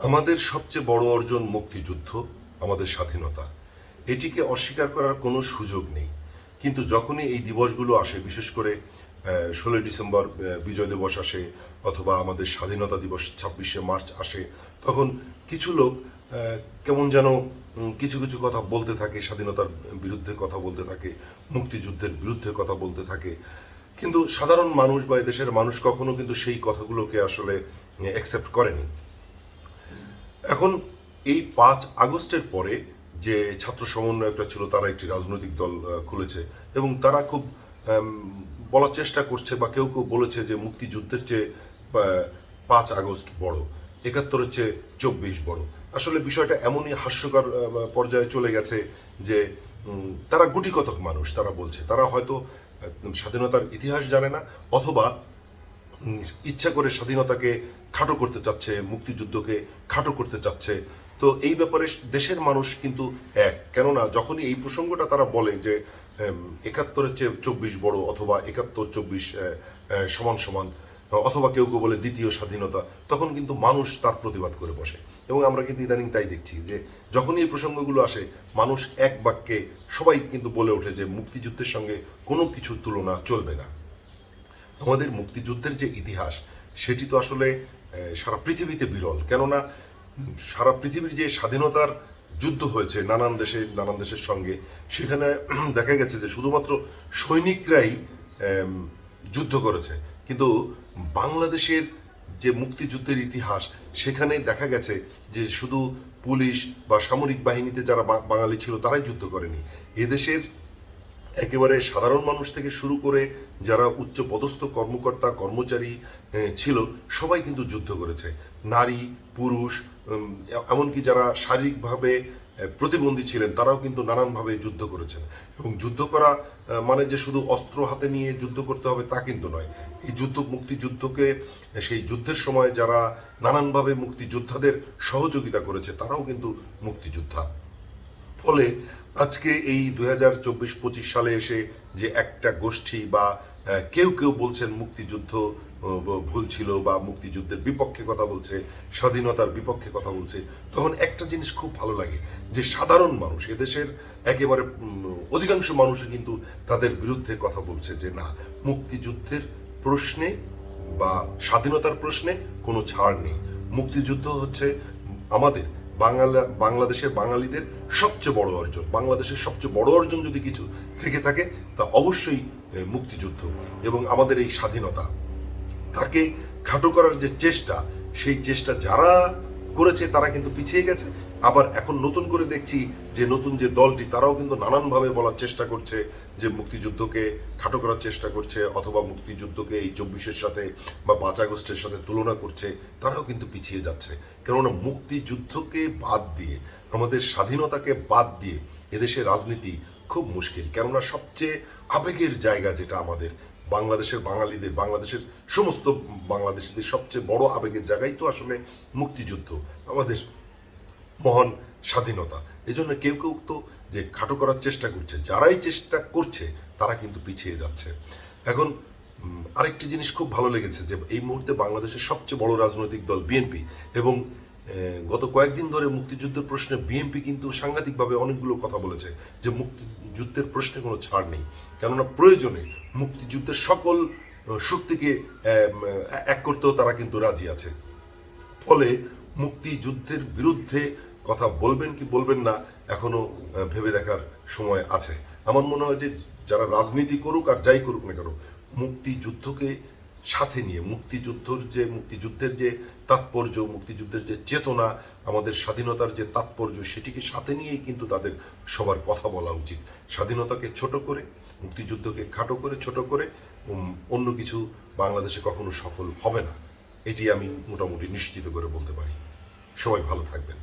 আমাদের সবচেয়ে বড় অর্জন মুক্তিযুদ্ধ, আমাদের স্বাধীনতা। এটিকে অস্বীকার করার কোনো সুযোগ নেই। কিন্তু যখনই এই দিবসগুলো আসে, বিশেষ করে ষোলোই ডিসেম্বর বিজয় দিবস আসে অথবা আমাদের স্বাধীনতা দিবস ছাব্বিশে মার্চ আসে, তখন কিছু লোক কেমন যেন কিছু কিছু কথা বলতে থাকে, স্বাধীনতার বিরুদ্ধে কথা বলতে থাকে, মুক্তিযুদ্ধের বিরুদ্ধে কথা বলতে থাকে। কিন্তু সাধারণ মানুষ বা দেশের মানুষ কখনো কিন্তু সেই কথাগুলোকে আসলে অ্যাকসেপ্ট করেনি। এখন এই পাঁচ আগস্টের পরে যে ছাত্র সমন্বয়করা ছিল, তারা একটি রাজনৈতিক দল খুলেছে এবং তারা খুব বলার চেষ্টা করছে বা কেউ কেউ বলেছে যে মুক্তিযুদ্ধের চেয়ে পাঁচ আগস্ট বড়, একাত্তরের চেয়ে চব্বিশ বড়। আসলে বিষয়টা এমনই হাস্যকর পর্যায়ে চলে গেছে যে তারা গুটি কতক মানুষ, তারা বলছে। তারা হয়তো স্বাধীনতার ইতিহাস জানে না, অথবা ইচ্ছা করে স্বাধীনতাকে খাটো করতে চাচ্ছে, মুক্তিযুদ্ধকে খাটো করতে চাচ্ছে। তো এই ব্যাপারে দেশের মানুষ কিন্তু এক। কেননা যখনই এই প্রসঙ্গটা তারা বলে যে একাত্তরের চেয়ে চব্বিশ বড় অথবা একাত্তর চব্বিশ সমান সমান, অথবা কেউ কেউ বলে দ্বিতীয় স্বাধীনতা, তখন কিন্তু মানুষ তার প্রতিবাদ করে বসে। এবং আমরা কিন্তু ইদানিং তাই দেখছি যে, যখনই এই প্রসঙ্গগুলো আসে, মানুষ এক বাক্যে সবাই কিন্তু বলে ওঠে যে, মুক্তিযুদ্ধের সঙ্গে কোনো কিছুর তুলনা চলবে না। আমাদের মুক্তিযুদ্ধের যে ইতিহাস, সেটি তো আসলে সারা পৃথিবীতে বিরল। কেননা, সারা পৃথিবীর যে স্বাধীনতার যুদ্ধ হয়েছে নানান দেশে, নানান দেশের সঙ্গে, সেখানে দেখা গেছে যে শুধুমাত্র সৈনিকরাই যুদ্ধ করেছে। কিন্তু বাংলাদেশের যে মুক্তিযুদ্ধের ইতিহাস, সেখানে দেখা গেছে যে শুধু পুলিশ বা সামরিক বাহিনীতে যারা বাঙালি ছিল, তারাই যুদ্ধ করেনি। এদেশের একেবারে সাধারণ মানুষ থেকে শুরু করে যারা উচ্চ পদস্থ কর্মকর্তা, কর্মচারী ছিল, সবাই কিন্তু যুদ্ধ করেছে। নারী, পুরুষ এমনকি যারা শারীরিকভাবে প্রতিবন্ধী ছিলেন, তারাও কিন্তু নানানভাবে যুদ্ধ করেছেন। এবং যুদ্ধ করা মানে যে শুধু অস্ত্র হাতে নিয়ে যুদ্ধ করতে হবে তা কিন্তু নয়। এই যুদ্ধ, মুক্তিযুদ্ধকে সেই যুদ্ধের সময় যারা নানানভাবে মুক্তিযোদ্ধাদের সহযোগিতা করেছে, তারাও কিন্তু মুক্তিযোদ্ধা। ফলে আজকে এই দুই হাজার চব্বিশ পঁচিশ সালে এসে যে একটা গোষ্ঠী বা কেউ কেউ বলছেন মুক্তিযুদ্ধ ভুল ছিল বা মুক্তিযুদ্ধের বিপক্ষে কথা বলছে, স্বাধীনতার বিপক্ষে কথা বলছে, তখন একটা জিনিস খুব ভালো লাগে যে সাধারণ মানুষ, এদেশের একেবারে অধিকাংশ মানুষই কিন্তু তাদের বিরুদ্ধে কথা বলছে যে না, মুক্তিযুদ্ধের প্রশ্নে বা স্বাধীনতার প্রশ্নে কোনো ছাড় নেই। মুক্তিযুদ্ধ হচ্ছে আমাদের বাংলা বাংলাদেশের বাঙালিদের সবচেয়ে বড় অর্জন। বাংলাদেশের সবচেয়ে বড় অর্জন যদি কিছু থেকে থাকে, তা অবশ্যই মুক্তিযুদ্ধ এবং আমাদের এই স্বাধীনতা। তাকে খাটো করার যে চেষ্টা, সেই চেষ্টা যারা করেছে, তারা কিন্তু পিছিয়ে গেছে। আবার এখন নতুন করে দেখছি যে নতুন যে দলটি, তারাও কিন্তু নানানভাবে বলার চেষ্টা করছে যে মুক্তিযুদ্ধকে খাটো করার চেষ্টা করছে অথবা মুক্তিযুদ্ধকে এই চব্বিশের সাথে বা পাঁচ আগস্টের সাথে তুলনা করছে, তারাও কিন্তু পিছিয়ে যাচ্ছে। কেননা মুক্তিযুদ্ধকে বাদ দিয়ে, আমাদের স্বাধীনতাকে বাদ দিয়ে এদেশের রাজনীতি খুব মুশকিল। কেননা সবচেয়ে আবেগের জায়গা যেটা আমাদের, বাংলাদেশের বাঙালিদের, বাংলাদেশের সমস্ত বাংলাদেশিদের সবচেয়ে বড় আবেগের জায়গাই তো আসলে মুক্তিযুদ্ধ। আমাদের মহান স্বাধীনতা। এই জন্য কেউ কেউ তো যে খাটো করার চেষ্টা করছে, যারাই চেষ্টা করছে, তারা কিন্তু পিছিয়ে যাচ্ছে। এখন আরেকটি জিনিস খুব ভালো লেগেছে যে এই মুহূর্তে বাংলাদেশের সবচেয়ে বড় রাজনৈতিক দল বিএনপি এবং গত কয়েকদিন ধরে মুক্তিযুদ্ধের প্রশ্নে বিএনপি কিন্তু সাংঘাতিকভাবে অনেকগুলো কথা বলেছে যে মুক্তিযুদ্ধের প্রশ্নে কোনো ছাড় নেই। কেননা প্রয়োজনে মুক্তিযুদ্ধের সকল শক্তিকে এক করতেও তারা কিন্তু রাজি আছে। ফলে মুক্তিযুদ্ধের বিরুদ্ধে কথা বলবেন কি বলবেন না, এখনও ভেবে দেখার সময় আছে। আমার মনে হয় যে যারা রাজনীতি করুক আর যাই করুক না কেন, মুক্তিযুদ্ধকে সাথে নিয়ে, মুক্তিযুদ্ধর যে, মুক্তিযুদ্ধের যে তাৎপর্য, মুক্তিযুদ্ধের যে চেতনা, আমাদের স্বাধীনতার যে তাৎপর্য, সেটিকে সাথে নিয়েই কিন্তু তাদের সবার কথা বলা উচিত। স্বাধীনতাকে ছোট করে, মুক্তিযুদ্ধকে খাটো করে, ছোট করে অন্য কিছু বাংলাদেশে কখনো সফল হবে না। এটি আমি মোটামুটি নিশ্চিত করে বলতে পারি। সবাই ভালো থাকবেন।